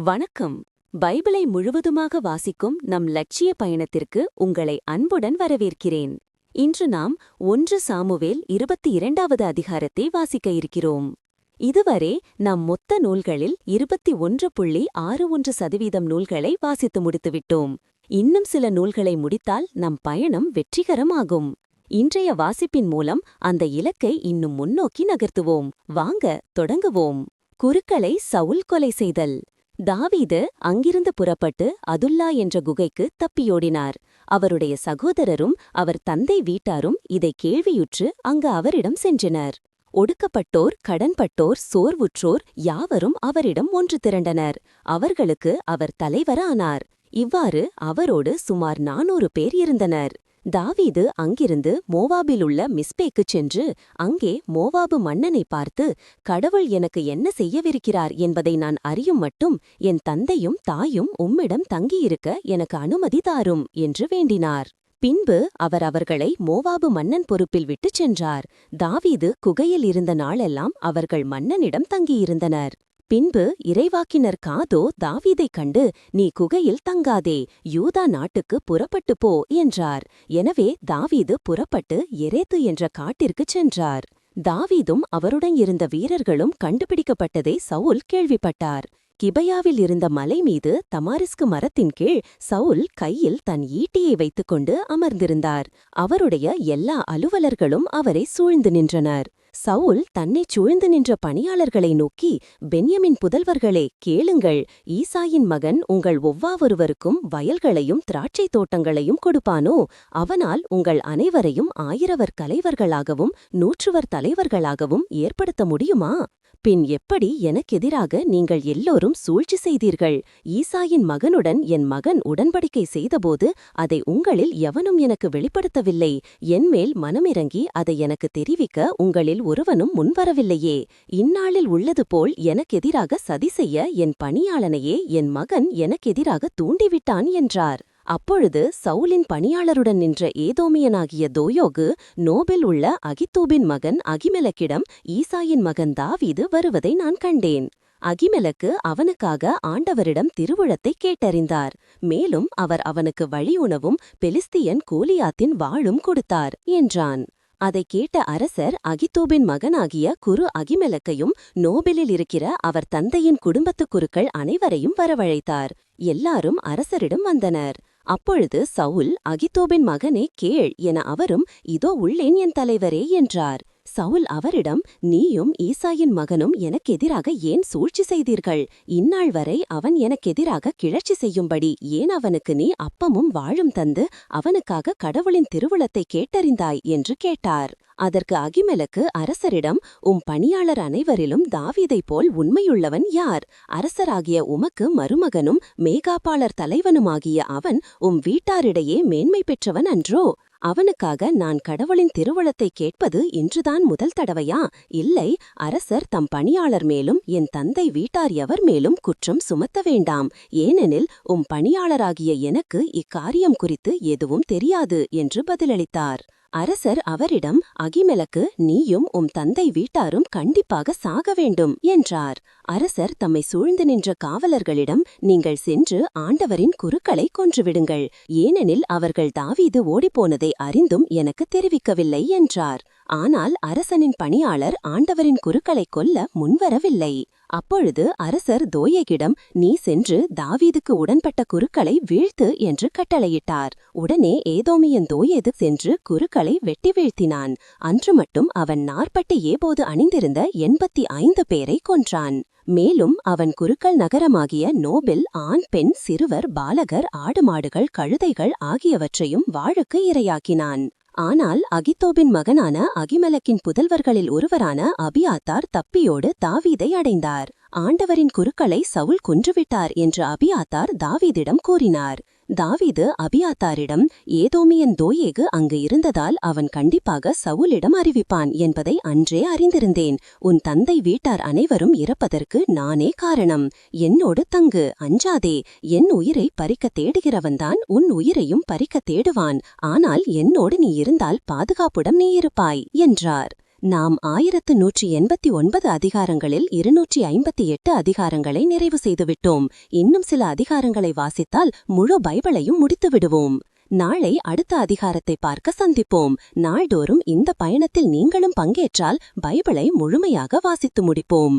வணக்கம். பைபிளை முழுவதுமாக வாசிக்கும் நம் லட்சிய பயணத்திற்கு உங்களை அன்புடன் வரவேற்கிறேன். இன்று நாம் ஒன்று சாமுவேல் இருபத்தி இரண்டாவது அதிகாரத்தை வாசிக்க இருக்கிறோம். இதுவரை நாம் மொத்த நூல்களில் இருபத்தி ஒன்று புள்ளி ஆறு ஒன்று சதவீதம் நூல்களை வாசித்து முடித்துவிட்டோம். இன்னும் சில நூல்களை முடித்தால் நம் பயணம் வெற்றிகரமாகும். இன்றைய வாசிப்பின் மூலம் அந்த இலக்கை இன்னும் முன்னோக்கி நகர்த்துவோம். வாங்க தொடங்குவோம். குருக்களை சவுல் கொலை செய்தல். தாவீது அங்கிருந்து புறப்பட்டு அதுல்லா என்ற குகைக்கு தப்பியோடினார். அவருடைய சகோதரரும் அவர் தந்தை வீட்டாரும் இதை கேள்வியுற்று அங்கு அவரிடம் சென்றனர். ஒடுக்கப்பட்டோர் கடன்பட்டோர் சோர்வுற்றோர் யாவரும் அவரிடம் ஒன்று திரண்டனர். அவர்களுக்கு அவர் தலைவரானார். இவ்வாறு அவரோடு சுமார் நானூறு பேர் இருந்தனர். தாவீது அங்கிருந்து மோவாபில் உள்ள மிஸ்பேக்குச் சென்று அங்கே மோவாபு மன்னனை பார்த்து கடவுள் எனக்கு என்ன செய்யவிருக்கிறார் என்பதை நான் அறியும் மட்டும் என் தந்தையும் தாயும் உம்மிடம் தங்கியிருக்க எனக்கு அனுமதி தாரும் என்று வேண்டினார். பின்பு அவர் அவர்களை மோவாபு மன்னன் பொறுப்பில் விட்டுச் சென்றார். தாவீது குகையில் இருந்த நாளெல்லாம் அவர்கள் மன்னனிடம் தங்கியிருந்தனர். பின்பு இறைவாக்கினர் காதோ தாவீதைக் கண்டு நீ குகையில் தங்காதே யூதா நாட்டுக்கு புறப்பட்டு போ என்றார். எனவே தாவீது புறப்பட்டு எரேத்து என்ற காட்டிற்குச் சென்றார். தாவீதும் அவருடன் இருந்த வீரர்களும் கண்டுபிடிக்கப்பட்டதை சவுல் கேள்விப்பட்டார். கிபையாவில் இருந்த மலை மீது தமாரிஸ்கு மரத்தின் கீழ் சவுல் கையில் தன் ஈட்டியை வைத்துக்கொண்டு அமர்ந்திருந்தார். அவருடைய எல்லா அலுவலர்களும் அவரை சூழ்ந்து நின்றனர். சவுல் தன்னைச் சூழ்ந்து நின்ற பணியாளர்களை நோக்கி பென்யமின் புதல்வர்களே கேளுங்கள். ஈசாயின் மகன் உங்கள் ஒவ்வாவொருவருக்கும் வயல்களையும் திராட்சைத் தோட்டங்களையும் கொடுப்பானோ? அவனால் உங்கள் அனைவரையும் ஆயிரவர் கலைவர்களாகவும் நூற்றுவர் தலைவர்களாகவும் ஏற்படுத்த முடியுமா? பின் எப்படி எனக்கெதிராக நீங்கள் எல்லோரும் சூழ்ச்சி செய்தீர்கள்? ஈசாயின் மகனுடன் என் மகன் உடன்படிக்கை செய்தபோது அதை உங்களில் எவனும் எனக்கு வெளிப்படுத்தவில்லை. என்மேல் மனமிறங்கி அதை எனக்கு தெரிவிக்க உங்களில் ஒருவனும் முன்வரவில்லையே. இந்நாளில் உள்ளது போல் எனக்கெதிராக சதி செய்ய என் பணியாளனையே என் மகன் எனக்கெதிராக தூண்டிவிட்டான் என்றார். அப்பொழுது சவுலின் பணியாளருடன் நின்ற ஏதோமியனாகிய தோயோகு நோபில் உள்ள அகித்தூபின் மகன் அகிமெலக்கிடம் ஈசாயின் மகன் தாவீது வருவதை நான் கண்டேன். அகிமெலக்கு அவனுக்காக ஆண்டவரிடம் திருவுழத்தை கேட்டறிந்தார். மேலும் அவர் அவனுக்கு வழி உணவும் பெலிஸ்தியன் கோலியாத்தின் வாழும் கொடுத்தார் என்றான். அதை கேட்ட அரசர் அகித்தூபின் மகனாகிய குரு அகிமெலக்கையும் நோபெலில் இருக்கிற அவர் தந்தையின் குடும்பத்து குருக்கள் அனைவரையும் வரவழைத்தார். எல்லாரும் அரசரிடம் வந்தனர். அப்பொழுது சவுல் அகித்தோபின் மகனே கேள் என அவரும் இதோ உள்ளேன் என் தலைவரே என்றார். சவுல் அவரிடம் நீயும் ஈசாயின் மகனும் எனக்கெதிராக ஏன் சூழ்ச்சி செய்தீர்கள்? இந்நாள் வரை அவன் எனக்கெதிராக கிளர்ச்சி செய்யும்படி ஏன் அவனுக்கு நீ அப்பமும் வாழும் தந்து அவனுக்காக கடவுளின் திருவுளத்தை கேட்டறிந்தாய்? என்று கேட்டார். அதற்கு அகிமலுக்கு அரசரிடம் உம் பணியாளர் அனைவரிலும் தாவீதைப் போல் உண்மையுள்ளவன் யார்? அரசராகிய உமக்கு மருமகனும் மேகாப்பாளர் தலைவனுமாகிய அவன் உம் வீட்டாரிடையே மேன்மை பெற்றவன் அன்றோ? அவனுக்காக நான் கடவுளின் திருவளத்தை கேட்பது இன்றுதான் முதல் தடவையா? இல்லை அரசர் தம் பணியாளர் மேலும் என் தந்தை வீட்டார் எவர் மேலும் குற்றம் சுமத்த வேண்டாம். ஏனெனில் உம் பணியாளராகிய எனக்கு இக்காரியம் குறித்து எதுவும் தெரியாது என்று பதிலளித்தார். அரசர் அவரிடம் அகிமெலக்கு நீயும் உம் தந்தை வீட்டாரும் கண்டிப்பாக சாக வேண்டும் என்றார். அரசர் தம்மை சூழ்ந்து நின்ற காவலர்களிடம் நீங்கள் சென்று ஆண்டவரின் குருக்களை கொன்றுவிடுங்கள். ஏனெனில் அவர்கள் தாவீது ஓடிப்போனதை அறிந்தும் எனக்கு தெரிவிக்கவில்லை என்றார். ஆனால் அரசனின் பணியாளர் ஆண்டவரின் குருக்களைக் கொல்ல முன்வரவில்லை. அப்பொழுது அரசர் தோயகிடம் நீ சென்று தாவீதுக்கு உடன்பட்ட குருக்களை வீழ்த்து என்று கட்டளையிட்டார். உடனே ஏதோமியன் தோயது சென்று குருக்களை வெட்டி வீழ்த்தினான். அன்று மட்டும் அவன் நாற்பட்டு ஏபோது அணிந்திருந்த எண்பத்தி ஐந்து பேரை கொன்றான். மேலும் அவன் குருக்கள் நகரமாகிய நோபில் ஆண் பெண் சிறுவர் பாலகர் ஆடு மாடுகள் கழுதைகள் ஆகியவற்றையும் வாழுக்கு இரையாக்கினான். ஆனால் அகித்தோபின் மகனான அகிமலக்கின் புதல்வர்களில் ஒருவரான அபியாத்தார் தப்பியோடு தாவீதை அடைந்தார். ஆண்டவரின் குருக்களை சவுல் கொன்றுவிட்டார் என்று அபியாத்தார் தாவீதிடம் கூறினார். தாவீது அபியாத்தாரிடம் ஏதோமியன் தோயேகு அங்கு இருந்ததால் அவன் கண்டிப்பாக சவுலிடம் அறிவிப்பான் என்பதை அன்றே அறிந்திருந்தேன். உன் தந்தை வீட்டார் அனைவரும் இறப்பதற்கு நானே காரணம். என்னோடு தங்கு அஞ்சாதே. என் உயிரை பறிக்க தேடுகிறவன்தான் உன் உயிரையும் பறிக்க தேடுவான். ஆனால் என்னோடு நீ இருந்தால் பாதுகாப்புடன் நீ இருப்பாய் என்றார். நாம் ஆயிரத்து நூற்றி எண்பத்தி ஒன்பது அதிகாரங்களில் இருநூற்றி ஐம்பத்தி எட்டு அதிகாரங்களை நிறைவு செய்துவிட்டோம். இன்னும் சில அதிகாரங்களை வாசித்தால் முழு பைபிளையும் முடித்து விடுவோம். நாளை அடுத்த அதிகாரத்தை பார்க்க சந்திப்போம். நாள்தோறும் இந்த பயணத்தில் நீங்களும் பங்கேற்றால் பைபிளை முழுமையாக வாசித்து முடிப்போம்.